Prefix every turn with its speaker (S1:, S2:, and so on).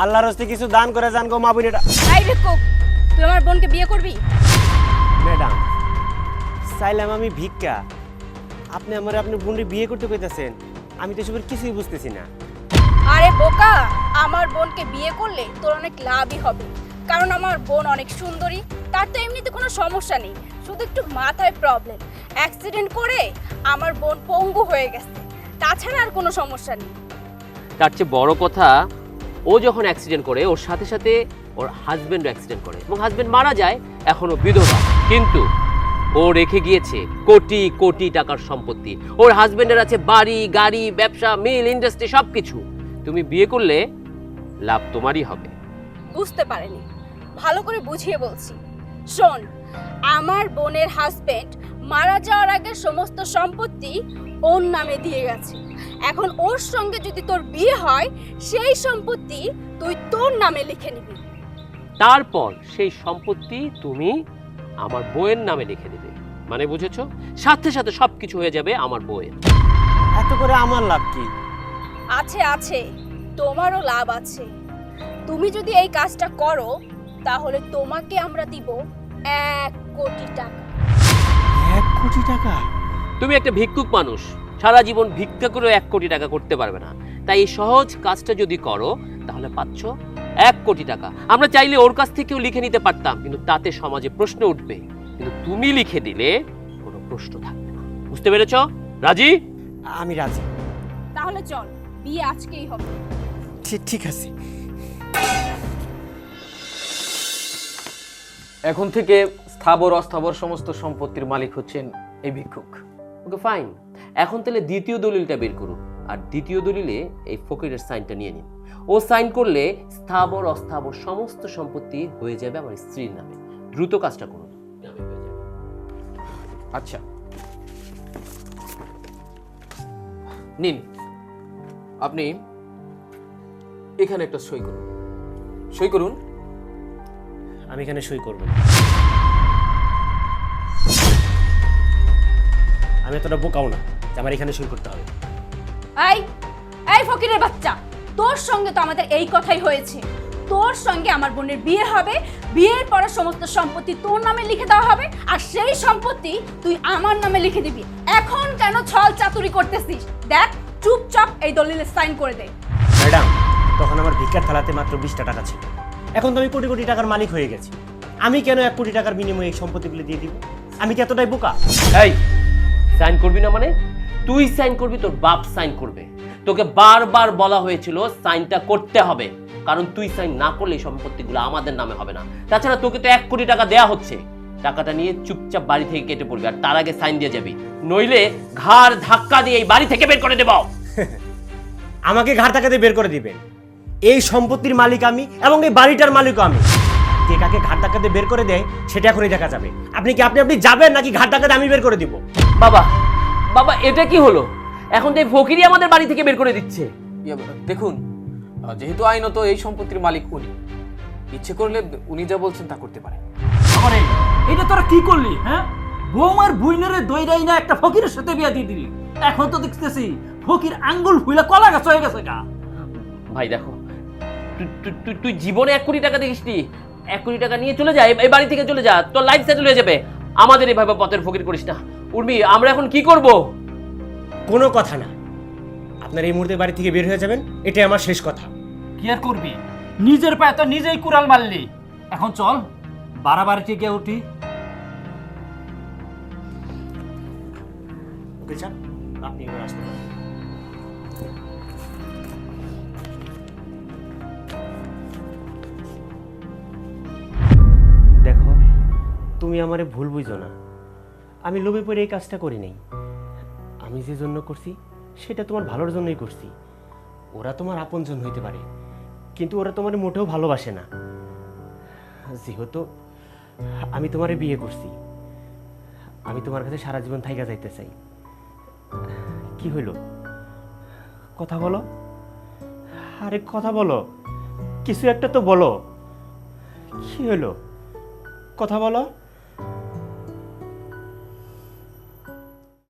S1: আল্লাহর হস্তে কিছু দান করে যান গো মা বোনেরা।
S2: এই ভিক্ষুক তুই আমার বোনকে বিয়ে করবি?
S1: ম্যাডাম চাইলাম আমি ভিক্ষা। আপনি আমার আপনি বোনরে বিয়ে করতে কইতাছেন। আমি তো এসবের কিছুই বুঝতেছি না।
S2: আরে বোকা আমার বোনকে বিয়ে করলে তোর অনেক লাভই হবে। কারণ আমার বোন অনেক সুন্দরী তার তো এমনিতে কোনো সমস্যা নেই। শুধু একটু মাথায় প্রবলেম অ্যাক্সিডেন্ট করে আমার বোন পঙ্গু হয়ে গেছে। তাছাড়া আর কোনো সমস্যা নেই।
S3: তার চেয়ে বড় কথা ও যখন অ্যাক্সিডেন্ট করে, ওর সাথে সাথে ওর হাজবেন্ডও অ্যাক্সিডেন্ট করে এবং হাজবেন্ড মারা যায়, এখনও বিধবা। কিন্তু ও রেখে গিয়েছে কোটি কোটি টাকার সম্পত্তি। ওর হাজবেন্ডের আছে বাড়ি, গাড়ি, ব্যবসা মিল ইন্ডাস্ট্রি সব কিছু তুমি বিয়ে করলে লাভ তোমারই হবে।
S2: বুঝতে পারেনি। ভালো করে বুঝিয়ে বলছি। শোন, আমার বোনের হাজবেন্ড মারা যাওয়ার আগে সমস্ত সম্পত্তি ওর নামে দিয়ে গেছে। এখন ওর সঙ্গে যদি তোর বিয়ে হয় সেই সম্পত্তি তুই তোর নামে লিখে নিবি।
S3: তারপর সেই সম্পত্তি তুমি আমার বউয়ের নামে লিখে দেবে। মানে বুঝেছ? সাথে সাথে সবকিছু হয়ে যাবে আমার বউয়ের।
S1: এত করে আমার লাভ কি?
S2: আছে আছে। তোমারও লাভ আছে। তুমি যদি এই কাজটা করো তাহলে তোমাকে আমরা দিব এক কোটি টাকা।
S1: কোটি টাকা?
S3: তুমি একটা ভিক্ষুক মানুষ। সারা জীবন ভিক্ষা করে এক কোটি টাকা করতে পারবে না। তাই এই সহজ কাজটা যদি করো তাহলে পাচ্ছ এক কোটি টাকা। আমরা চাইলে ওর কাছ থেকেও লিখে নিতে পারতাম কিন্তু তাতে সমাজে প্রশ্ন উঠবে। কিন্তু তুমি লিখে দিলে কোনো প্রশ্ন থাকবে না। বুঝতে পেরেছ? রাজি?
S1: আমি রাজি।
S2: তাহলে চল বিয়ে আজকেই হবে।
S1: ঠিক ঠিক আছে।
S4: এখন থেকে স্থাবর অস্থাবর সমস্ত সম্পত্তির মালিক হচ্ছেন এই ভিক্ষুক।
S3: ওকে ফাইন এখন তাহলে দ্বিতীয় দলিলটা বের করুন। আর দ্বিতীয় দলিলে এই ফকিরের সাইনটা নিয়ে নিন। ও সাইন করলে স্থাবর, অস্থাবর সমস্ত সম্পত্তি হয়ে যাবে আমার স্ত্রীর নামে। দ্রুত কাজটা করুন।
S4: আচ্ছা। নিন। আপনি এখানে একটা সই করুন। সই করুন?
S1: আমি এখানে সই করব। আমি এতটা বোকাও না যে আমার এখানে সই করতে হবে।
S2: এই এই ফকিরের বাচ্চা তোর সঙ্গে তো আমাদের এই কথাই হয়েছে। তোর সঙ্গে আমার বোনের বিয়ে হবে বিয়ের পরে সমস্ত সম্পত্তি তোর নামে লিখে দেওয়া হবে আর সেই সম্পত্তি তুই আমার নামে লিখে দিবি। এখন কেন ছল চাতুরি করতেছিস? দেখ চুপচাপ এই দলিলে সাইন করে দে।
S1: ম্যাডাম তখন আমার ভিক্ষার থালাতে মাত্র বিশটা টাকা ছিল। এখন তো আমি কোটি কোটি টাকার মালিক হয়ে গেছি। আমি কেন এক কোটি টাকার বিনিময়ে এই সম্পত্তিগুলো দিয়ে দিব? আমি কি এতটাই বোকা?
S3: এই সাইন করবি না মানে? তুই সাইন করবি তোর বাপ সাইন করবে। তোকে বারবার বলা হয়েছিল সাইনটা করতে হবে। কারণ তুই সাইন না করলে এই সম্পত্তিগুলো আমাদের নামে হবে না। তাছাড়া তোকে তো এক কোটি টাকা দেয়া হচ্ছে। টাকাটা নিয়ে চুপচাপ বাড়ি থেকে কেটে পড়বি আর তার আগে সাইন দিয়ে যাবি। নইলে ঘাড় ধাক্কা দিয়ে এই বাড়ি থেকে বের করে দেব।
S1: আমাকে ঘাট টাকাতে বের করে দিবেন। এই সম্পত্তির মালিক আমি এবং এই বাড়িটার মালিকও আমি। কে কাকে ঘাট টাকাতে বের করে দেয় সেটা এখনই দেখা যাবে। আপনি কি আপনি আপনি যাবেন নাকি ঘাট টাকাতে আমি বের করে দিব?
S3: বাবা বাবা এটা কি হলো? এখন তো এই ফকিরই আমাদের বাড়ি থেকে বের করে দিচ্ছে।
S4: ইয়ে, দেখুন যেহেতু আইনত এই সম্পত্তির মালিক উনি ইচ্ছে করলে উনি যা বলছেন তা করতে
S5: আমারে এটা তোরা কি করলি হ্যাঁ? বৌমার বুইনারে দইরাই না একটা ফকিরের সাথে বিয়া দিয়ে দিলি। এখন তো দেখতেছি ফকির আঙ্গুল ফুলে কলা গাছ হয়ে গেছে গা।
S3: ভাই দেখো তুই- জীবনে এক কোটি টাকা দেখিসনি এক কোটি টাকা নিয়ে চলে যা এই- বাড়ি থেকে চলে যা তোর লাইফ সেটেল হয়ে যাবে। আমাদের এভাবে পথের ফকির করিস না। উর্মি আমরা এখন কি করব?
S1: কোনো কথা না। আপনার এই মুহূর্তে বাড়ি থেকে বের হয়ে যাবেন এটাই আমার শেষ কথা।
S5: কি আর করবি? নিজের পায়ে তো নিজেই কুড়াল মারলি। এখন চল বাড়াবাড়িতে গিয়ে উঠি।
S1: ওকে চান আপনি এবার আসতে তুমি আমারে ভুল বুঝো না। আমি লোভে পড়ে এই কাজটা করি নাই। আমি যে জন্য করছি, সেটা তোমার ভালোর জন্যই করছি। ওরা তোমার আপনজন হইতে পারে, কিন্তু ওরা তোমার মোটেও ভালোবাসে না। যেহেতু আমি তোমারে বিয়ে করছি, আমি তোমার কাছে সারা জীবন থাইকা যাইতে চাই। কি হইল? কথা বলো। আরে কথা বলো। কিছু একটা তো বলো। কি হইল? কথা বলো।